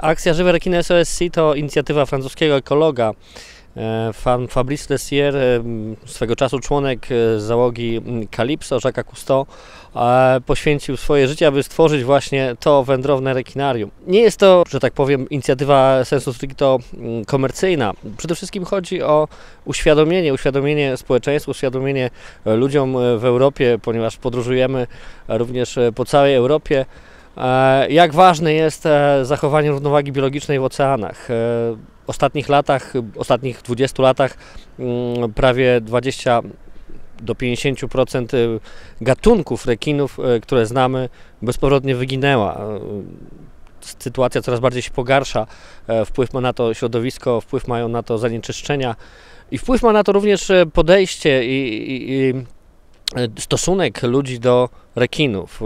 Akcja Żywe Rekiny SOS Sea to inicjatywa francuskiego ekologa e, Fabrice Lessier, e, swego czasu członek e, załogi Calypso, Jacques Cousteau, poświęcił swoje życie, aby stworzyć właśnie to wędrowne rekinarium. Nie jest to, że tak powiem, inicjatywa sensu stricto komercyjna. Przede wszystkim chodzi o uświadomienie, uświadomienie społeczeństwu, uświadomienie ludziom w Europie, ponieważ podróżujemy również po całej Europie, jak ważne jest e, zachowanie równowagi biologicznej w oceanach? E, w ostatnich latach, ostatnich 20 latach mm, prawie 20 do 50% gatunków rekinów, które znamy, bezpowrotnie wyginęła. Sytuacja coraz bardziej się pogarsza. Wpływ ma na to środowisko, wpływ mają na to zanieczyszczenia i wpływ ma na to również podejście i, i, i stosunek ludzi do rekinów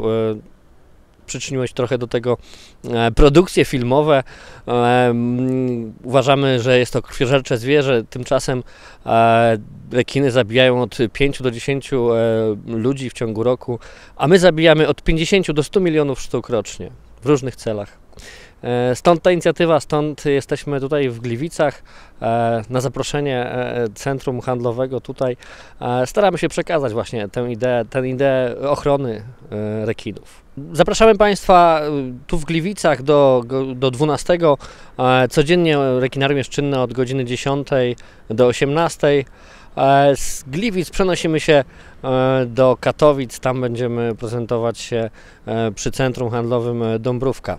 przyczyniłeś trochę do tego e, produkcje filmowe. E, uważamy, że jest to krwiożercze zwierzę, tymczasem e, rekiny zabijają od 5 do 10 ludzi w ciągu roku, a my zabijamy od 50 do 100 milionów sztuk rocznie w różnych celach. E, stąd ta inicjatywa, stąd jesteśmy tutaj w Gliwicach e, na zaproszenie e, centrum handlowego tutaj. Staramy się przekazać właśnie tę ideę, tę ideę ochrony rekinów. Zapraszamy Państwa tu w Gliwicach do, do 12. Codziennie rekinarium jest czynne od godziny 10 do 18. Z Gliwic przenosimy się do Katowic, tam będziemy prezentować się przy centrum handlowym Dąbrówka.